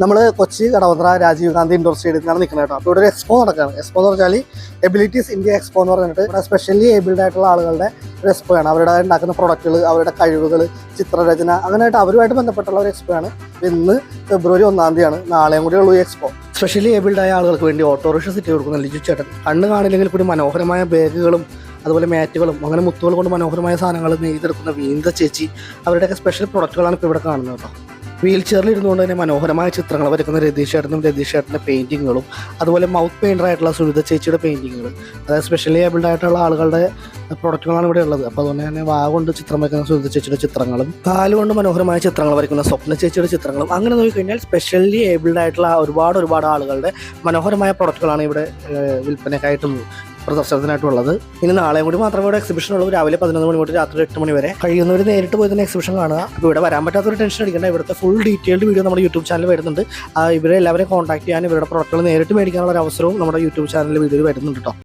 നമ്മൾ കൊച്ചി കടവന്ത്ര രാജീവ് ഗാന്ധി ഇൻഡോർ സ്റ്റേഡിയത്തിലാണ് നിൽക്കുന്നത് കേട്ടോ. അപ്പോൾ ഇവിടെ ഒരു എക്സ്പോ നടക്കുകയാണ്. എക്സ്പോ എന്ന് പറഞ്ഞാൽ എബിലിറ്റീസ് ഇന്ത്യ എക്സ്പോ എന്ന് പറഞ്ഞിട്ട് ഇവിടെ സ്പെഷ്യലി ഏബിൾഡ് ആയിട്ടുള്ള ആളുകളുടെ ഒരു എക്സ്പോ ആണ്. അവരുടെ ഉണ്ടാക്കുന്ന പ്രൊഡക്റ്റുകൾ അവരുടെ കഴിവുകൾ ചിത്രരചന അങ്ങനെയായിട്ട് അവരുമായിട്ട് ബന്ധപ്പെട്ടുള്ള ഒരു എക്സ്പോ ആണ്. ഇന്ന് ഫെബ്രുവരി ഒന്നാം തീയതിയാണ്. നാളെയും കൂടി ഉള്ളൂ എക്സ്പോ സ്പെഷ്യലി ഏബിൾഡ് ആയ ആളുകൾക്ക് വേണ്ടി ഓട്ടോറിക്ഷ സിറ്റി കൊടുക്കുന്ന. ലിജു ചേട്ടൻ. കണ്ണ് കാണില്ലെങ്കിൽ കൂടി മനോഹരമായ ബാഗുകളും അതുപോലെ മാറ്റുകളും അങ്ങനെ മുത്തുകൾ കൊണ്ട് മനോഹരമായ സാധനങ്ങൾ നെയ്തെടുക്കുന്ന വീന്ത ചേച്ചി അവരുടെയൊക്കെ സ്പെഷ്യൽ പ്രൊഡക്റ്റുകളാണ് ഇപ്പോൾ ഇവിടെ കാണുന്നത് കേട്ടോ. വീൽ ചെയറിൽ ഇരുന്നുകൊണ്ട് തന്നെ മനോഹരമായ ചിത്രങ്ങൾ വരയ്ക്കുന്ന രതീഷ് ചേട്ടനും രതീഷ് ചേട്ടന്റെ പെയിന്റിങ്ങുകളും അതുപോലെ മൗത്ത് പെയിന്റർ ആയിട്ടുള്ള സുനിത ചേച്ചിയുടെ പെയിന്റിങ്ങുകൾ അതായത് സ്പെഷ്യലി ഏബിൾഡ് ആയിട്ടുള്ള ആളുകളുടെ പ്രൊഡക്റ്റുകളാണ് ഇവിടെ ഉള്ളത്. അപ്പോൾ അതുകൊണ്ട് തന്നെ വാ കൊണ്ട് ചിത്രം വരയ്ക്കുന്ന സുനിത ചേച്ചിയുടെ ചിത്രങ്ങളും കാലുകൊണ്ട് മനോഹരമായ ചിത്രങ്ങൾ വരയ്ക്കുന്ന സ്വപ്ന ചേച്ചിയുടെ ചിത്രങ്ങളും അങ്ങനെ നോക്കിക്കഴിഞ്ഞാൽ സ്പെഷ്യലി ഏബിൾഡ് ആയിട്ടുള്ള ഒരുപാട് ഒരുപാട് ആളുകളുടെ മനോഹരമായ പ്രൊഡക്റ്റുകളാണ് ഇവിടെ ഏഹ്, വിൽപ്പനയ്ക്കായിട്ടുള്ളത്. പ്രദർശനത്തിനായിട്ടുള്ളത്. ഇനി നാളെയും കൂടി മാത്രമേ ഇവിടെ എക്സിബിഷൻ ഉള്ളൂ. രാവിലെ പതിനൊന്ന് മണി തൊട്ട് രാത്രി എട്ട് മണി വരെ. കഴിയുന്നവർ നേരിട്ട് പോയി തന്നെ എക്സിബിഷൻ കാണുക. അപ്പോൾ ഇവിടെ വരാൻ പറ്റാത്തൊരു ടെൻഷൻ അടിക്കേണ്ട. ഇവിടുത്തെ ഫുൾ ഡീറ്റെയിൽഡ് വീഡിയോ നമ്മുടെ യൂട്യൂബ് ചാനൽ വരുന്നുണ്ട്. ഇവരെ എല്ലാവരെയും കോൺടാക്ട് ചെയ്യാൻ ഇവരുടെ പ്രൊഡക്റ്റുകൾ നേരിട്ട് മേടിക്കാനുള്ള ഒരു അവസരവും നമ്മുടെ യൂട്യൂബ് ചാനലിൽ വീഡിയോയിൽ വരുന്നുണ്ട് കേട്ടോ